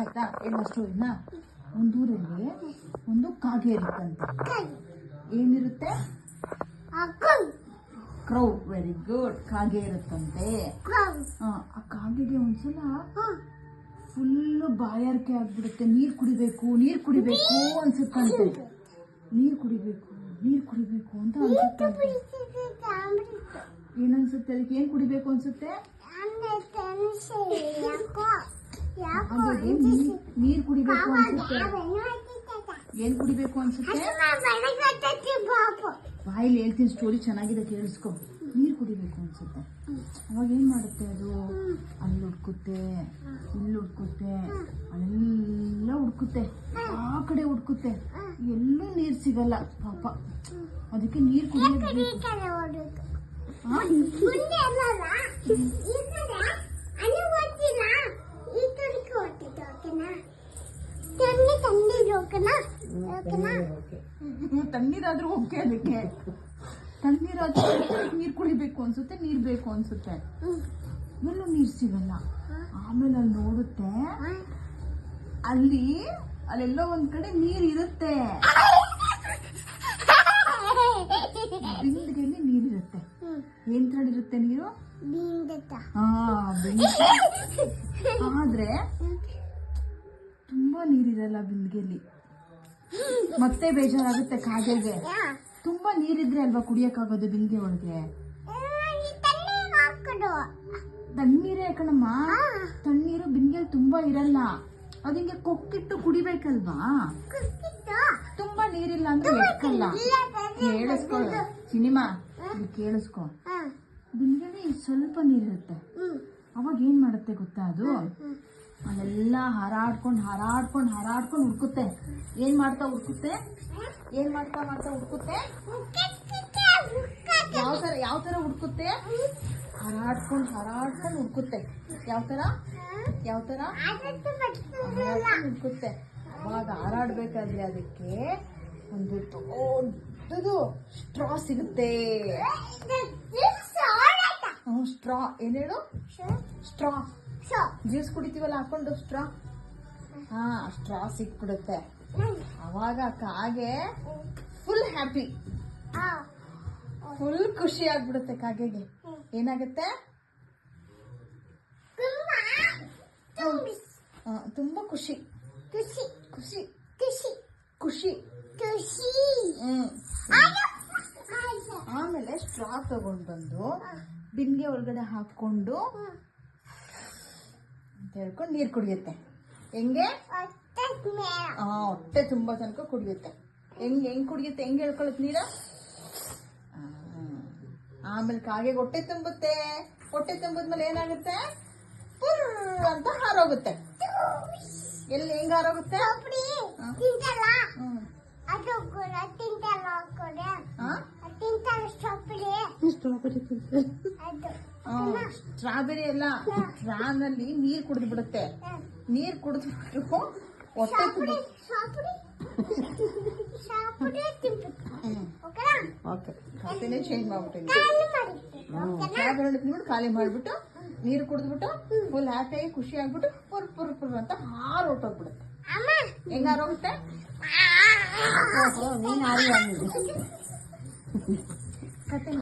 ಆಯ್ತಾ? ಎಲ್ಲ ಸ್ಟೋರಿನ ಒಂದೂರಲ್ಲಿ ಒಂದು ಕಾಗೆ ಇರುತ್ತಂತೆ. ಏನಿರುತ್ತೆ? ಕ್ರೌ ವೆರಿ ಗುಡ್ ಕಾಗೆ ಇರುತ್ತಂತೆ. ಆ, ಆ ಕಾಗೆಗೆ ಒಂದ್ಸಲ ಫುಲ್ಲು ಬಾಯಾರಿಕೆ ಆಗ್ಬಿಡುತ್ತೆ. ನೀರ್ ಕುಡಿಬೇಕು ನೀರ್ ಕುಡಿಬೇಕು ಅನ್ಸುತ್ತಂತೆ. ನೀರ್ ಕುಡಿಬೇಕು ನೀರ್ ಕುಡಿಬೇಕು ಅಂತ ಅನ್ಸುತ್ತಂತೆ. ಏನನ್ಸುತ್ತೆ ಅದಕ್ಕೆ ಏನ್ ಕುಡಿಬೇಕು ಅನ್ಸುತ್ತೆ? ಹಾಗಾಗಿ ನೀರ್- ಕುಡಿಬೇಕು ಅನ್ಸುತ್ತೆ. ಏನ್ ಕುಡಿಬೇಕು ಅನ್ಸುತ್ತೆ? ಬಾಯಲ್ಲಿ ಹೇಳ್ತೀನಿ ಸ್ಟೋರಿ ಚೆನ್ನಾಗಿದೆ ಕೇಳಿಸ್ಕೊ. ನೀರ್ ಕುಡಿಬೇಕು ಅನ್ಸುತ್ತೆ. ಅವಾಗ ಏನ್ ಮಾಡುತ್ತೆ ಅದು? ಅಲ್ಲಿ ಹುಡ್ಕುತ್ತೆ ಇಲ್ಲಿ ಹುಡ್ಕುತ್ತೆ ಅಲ್ಲೆಲ್ಲ ಹುಡ್ಕುತ್ತೆ ಆ ಕಡೆ ಹುಡ್ಕುತ್ತೆ ಎಲ್ಲೂ ನೀರ್ ಸಿಗಲ್ಲ ಪಾಪ. ಅದಕ್ಕೆ ನೀರ್ ಕುಡಿಯೋದು ಬೇಕು ಆ? ಹ್ಮ್, ತಣ್ಣೀರಾದ್ರೂ ಓಕೆ ಅದಕ್ಕೆ. ತಣ್ಣೀರಾದ್ರೂ ನೀರ್ ಕುಡಿಬೇಕು ಅನ್ಸುತ್ತೆ ನೀರ್ ಬೇಕು ಅನ್ಸುತ್ತೆ. ಎಲ್ಲೂ ನೀರ್ ಸಿಗಲ್ಲ. ಆಮೇಲೆ ಅಲ್ಲಿ ನೋಡುತ್ತೆ ಅಲ್ಲಿ ಅಲ್ಲೆಲ್ಲೋ ಒಂದ್ ಕಡೆ ನೀರ್ ಇರುತ್ತೆ. ಬಿಂದಿಗೆಯಲ್ಲಿ ನೀರ್ ಇರುತ್ತೆ. ಏನ್ ಇರುತ್ತೆ ನೀರು? ಆದ್ರೆ ತುಂಬಾ ನೀರಿರಲ್ಲ ಬಿಂದಿಗೆಯಲ್ಲಿ ಮತ್ತೆ ಬೇಜಾರಾಗುತ್ತೆ ಕಾಗೆಗೆ. ತುಂಬಾ ನೀರಿದ್ರೆ ಅಲ್ವಾ ಕುಡಿಯಕ್ಕಾಗೋದು ಬಿಂದಿಗೆ ಒಳಗೆ? ತಣ್ಣೀರೇ ಕಣಮ್ಮ. ತಣ್ಣೀರು ಬಿಂದಿಗೆ ತುಂಬಾ ಇರಲ್ಲ. ಅದಿಂಗೆ ಕೊಕ್ಕಿಟ್ಟು ಕುಡಿಬೇಕಲ್ವಾ? ತುಂಬಾ ನೀರಿಲ್ಲ ಅಂದ್ರೆ ಎಕ್ಕಲ್ಲ ಕೇಳಿಸ್ಕೊ. ಸಿನಿಮಾ ಕೇಳಿಸ್ಕೊ. ಬಿಂದಿಗೆ ಸ್ವಲ್ಪ ನೀರಿರುತ್ತೆ. ಅವಾಗ ಏನ್ ಮಾಡುತ್ತೆ ಗೊತ್ತಾ ಅದು? ಅಲ್ಲೆಲ್ಲ ಹಾರಾಡ್ಕೊಂಡು ಹಾರಾಡ್ಕೊಂಡು ಹಾರಾಡ್ಕೊಂಡು ಹುಡ್ಕುತ್ತೆ ಏನ್ ಮಾಡ್ತಾ ಹುಡ್ಕುತ್ತೆ ಏನ್ ಮಾಡ್ತಾ ಮಾಡ್ತಾ ಹುಡ್ಕುತ್ತೆ ಯಾವ ತರ ಯಾವ ತರ ಹುಡ್ಕುತ್ತೆ ಹಾರಾಡ್ಕೊಂಡು ಹಾರಾಡ್ಕೊಂಡು ಹುಡ್ಕುತ್ತೆ ಯಾವ ತರ? ಯಾವ ಹಾರಾಡ್ಕೊಂಡು ಹುಡ್ಕುತ್ತೆ ಅವಾಗ ಹಾರಾಡ್ಬೇಕಾದ್ರೆ ಅದಕ್ಕೆ ಒಂದು ದೊಡ್ಡದು ಸ್ಟ್ರಾ ಸಿಗುತ್ತೆ. ಸ್ಟ್ರಾ. ಏನೇಳು? ಸ್ಟ್ರಾ. ಜ್ಯೂಸ್ ಕುಡಿತೀವಲ್ಲ ಹಾಕೊಂಡು ಸ್ಟ್ರಾ. ಹಾ. ಸ್ಟ್ರಾ ಸಿಕ್ಬಿಡುತ್ತೆ. ಅವಾಗ ಕಾಗೆ ಫುಲ್ ಹ್ಯಾಪಿ. ಫುಲ್ ಖುಷಿ ಆಗ್ಬಿಡುತ್ತೆ ಕಾಗೆಗೆ ಏನಾಗುತ್ತೆ? ತುಂಬಾ ಖುಷಿ. ಖುಷಿ. ಖುಷಿ. ಖುಷಿ ಹ್ಮ್ ಆಮೇಲೆ ಸ್ಟ್ರಾ ತಗೊಂಡ್ ಬಂದು ಬಿಂದಿಗೆ ಒಳಗಡೆ ಹಾಕೊಂಡು ಅಂತ ಹೇಳ್ಕೊಂಡು ನೀರ್ ಕುಡಿಯುತ್ತೆ. ಹೆಂಗೆ? ಆ ಹೊಟ್ಟೆ ತುಂಬಾ ತನಕ ಕುಡಿಯುತ್ತೆ. ಹೆಂಗ್ ಹೆಂಗ್ ಕುಡಿಯುತ್ತೆ? ಹೆಂಗ್ ಹೇಳ್ಕೊಳತ್ ನೀರ ಆಮೇಲೆ ಕಾಗೆ ಹೊಟ್ಟೆ ತುಂಬುತ್ತೆ? ಹೊಟ್ಟೆ ತುಂಬಿದ್ಮೇಲೆ ಏನಾಗುತ್ತೆ? ಪುರ್ ಅಂತ ಹಾರೋಗುತ್ತೆ. ಎಲ್ಲಿ ಹೆಂಗ್ ಹಾರೋಗುತ್ತೆ? ಆ, ಸ್ಟ್ರಾಬೆರಿ ಎಲ್ಲ ಸ್ಟ್ರಾನಲ್ಲಿ ನೀರ್ ಕುಡಿದು ಬಿಡುತ್ತೆ. ನೀರು ಕುಡಿದ್ಬಿಟ್ಟು ಹೊಟ್ಟೆ ಓಕೆ. ಖಾತೆನೇ ಚೇಂಜ್ ಸ್ಟ್ರಾಬೆರಿ ತಿಂದ್ಬಿಟ್ಟು ಖಾಲಿ ಮಾಡಿಬಿಟ್ಟು ನೀರು ಕುಡಿದ್ಬಿಟ್ಟು ಫುಲ್ ಹ್ಯಾಪಿಯಾಗಿ ಖುಷಿ ಆಗ್ಬಿಟ್ಟು ಪುರ್ ಪುರ್ ಪುರ್ ಅಂತ ಹಾರು ಹೊಟ್ಟೋಗ್ಬಿಡುತ್ತೆ ಹೆಂಗ ಹೋಗುತ್ತೆ? ನೀನ್ ಹಾರಿ ಕತೆ